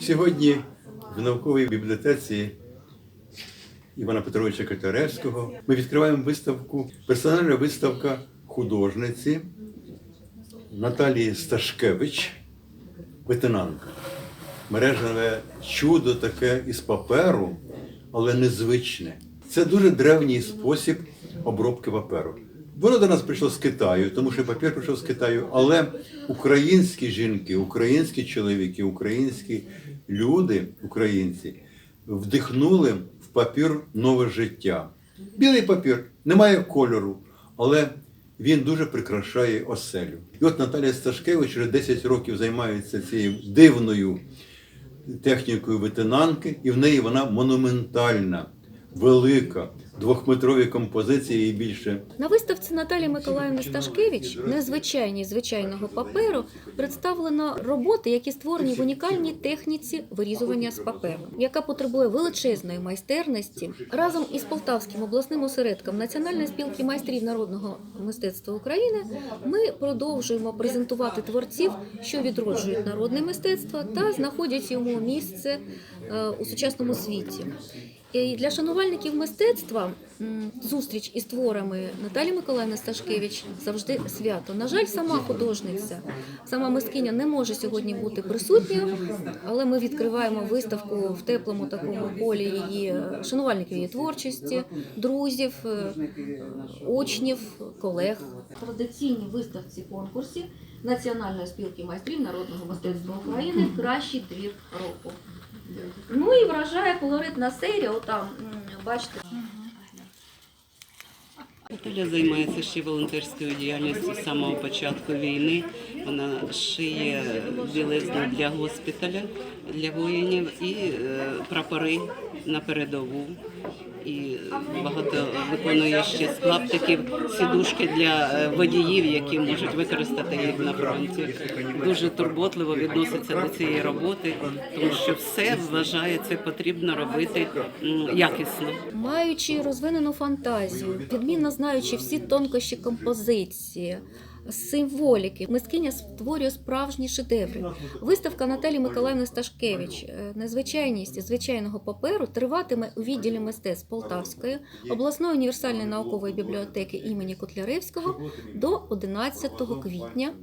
Сьогодні в науковій бібліотеці Івана Петровича Котляревського ми відкриваємо виставку, персональна виставка художниці Наталії Сташкевич, ветенанка. Мережеве чудо таке із паперу, але незвичне. Це дуже древній спосіб обробки паперу. Воно до нас прийшло з Китаю, тому що папір прийшов з Китаю, але українські жінки, українські чоловіки, українські люди, українці, вдихнули в папір нове життя. Білий папір, немає кольору, але він дуже прикрашає оселю. І от Наталія Сташкевич вже 10 років займається цією дивною технікою ветенанки, і в неї вона монументальна, велика, двохметрові композиції і більше. На виставці Наталії Миколаївни Сташкевич незвичайні звичайного паперу представлено роботи, які створені в унікальній техніці вирізування з паперу, яка потребує величезної майстерності. Разом із Полтавським обласним осередком Національної спілки майстрів народного мистецтва України ми продовжуємо презентувати творців, що відроджують народне мистецтво та знаходять йому місце е, у сучасному світі. І для шанувальників мистецтва зустріч із творами Наталі Миколаївни Сташкевич завжди свято. На жаль, сама художниця, сама мисткиня не може сьогодні бути присутньою, але ми відкриваємо виставку в теплому такому колі її е, шанувальників її творчості, друзів, е, учнів, колег. Традиційній виставці конкурсі Національної спілки майстрів народного мистецтва України кращий твір року. Ну і вражає колоритна серія. Отам, бачите, Наталя займається ще волонтерською діяльністю з самого початку війни. Вона шиє білизну для госпіталя, для воїнів і е, прапори на передову. І багато виконує ще клаптиків сідушки для е, водіїв, які можуть використати їх на фронті. Дуже турботливо відноситься до цієї роботи, тому що все вважає це потрібно робити якісно. маючи розвинену фантазію, відмінно знаючи всі тонкощі композиції. Символіки Мискиня створює справжні шедеври. Виставка Наталі Миколаївни Сташкевич е, Незвичайність звичайного паперу триватиме у відділі мистецтв Полтавської обласної універсальної наукової бібліотеки імені Котляревського до 11 квітня